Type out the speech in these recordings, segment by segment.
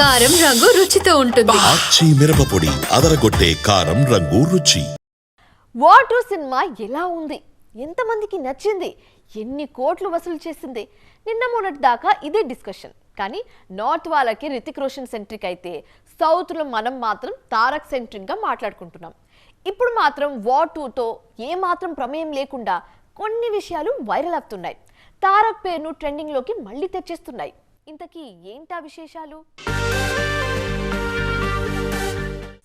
కారం రంగు రుచితో ఉంటుంది. ఆచి మిరపపొడి అదరగొట్టే కారం రంగు రుచి. వాటర్ సినిమా ఎలా ఉంది? ఎంతమందికి నచ్చింది? ఎన్ని కోట్లు వసూలు చేసింది? నిన్న మొన్నటి దాకా ఇదే డిస్కషన్. కానీ నార్త్ వాళ్ళకి రితిక్ రోషన్ సెంట్రిక్ అయితే సౌత్లో మనం మాత్రం తారక్ సెంట్రిక్గా మాట్లాడుకుంటున్నాం. ఇప్పుడు మాత్రం వార్ టూతో ఏ మాత్రం ప్రమేయం లేకుండా కొన్ని విషయాలు వైరల్ అవుతున్నాయి. తారక్ పేరును ట్రెండింగ్లోకి మళ్ళీ తెచ్చేస్తున్నాయి. ఇంతకీ ఏంటా విశేషాలు?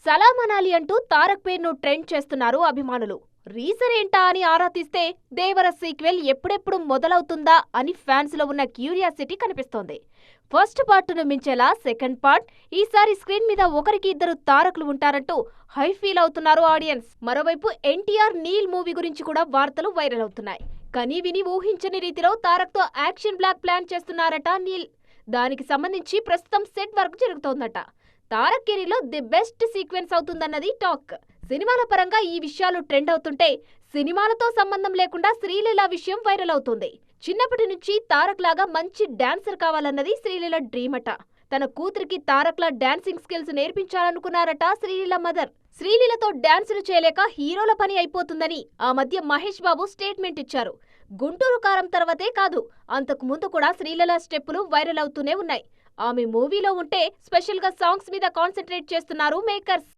సలాం అనాలి అంటూ తారక్ పేరును ట్రెండ్ చేస్తున్నారు అభిమానులు. రీజన్ ఏంటా అని ఆరా తీస్తే దేవర సీక్వెల్ ఎప్పుడెప్పుడు మొదలవుతుందా అని ఫ్యాన్స్లో ఉన్న క్యూరియాసిటీ కనిపిస్తోంది. ఫస్ట్ పార్ట్ను మించేలా సెకండ్ పార్ట్ ఈసారి స్క్రీన్ మీద ఒకరికి ఇద్దరు తారకులు ఉంటారంటూ హై ఫీల్ అవుతున్నారు ఆడియన్స్. మరోవైపు ఎన్టీఆర్ నీల్ మూవీ గురించి కూడా వార్తలు వైరల్ అవుతున్నాయి. కనీ విని ఊహించని రీతిలో తారక్తో యాక్షన్ బ్లాక్ ప్లాన్ చేస్తున్నారట నీల్. దానికి సంబంధించి ప్రస్తుతం సెట్ వర్క్ జరుగుతోందట. తారక్ కెరీలో ది బెస్ట్ సీక్వెన్స్ అవుతుందన్నది టాక్. సినిమాల పరంగా ఈ విషయాలు ట్రెండ్ అవుతుంటే సినిమాలతో సంబంధం లేకుండా శ్రీలీల విషయం వైరల్ అవుతుంది. చిన్నప్పటి నుంచి తారక్ లాగా మంచి డాన్సర్ కావాలన్నది శ్రీలీల డ్రీమ్ అట తన కూతురికి తారక్లా డాన్సింగ్ స్కిల్స్ నేర్పించాలనుకున్నారట శ్రీలీల మదర్. శ్రీలీలతో డాన్సులు చేయలేక హీరోల పని అయిపోతుందని ఆ మధ్య మహేష్ బాబు స్టేట్మెంట్ ఇచ్చారు. గుంటూరు కారం తర్వాతే కాదు అంతకు ముందు కూడా శ్రీలీల స్టెప్పులు వైరల్ అవుతూనే ఉన్నాయి. ఆమె మూవీలో ఉంటే స్పెషల్గా సాంగ్స్ మీద కాన్సన్ట్రేట్ చేస్తున్నారు మేకర్స్.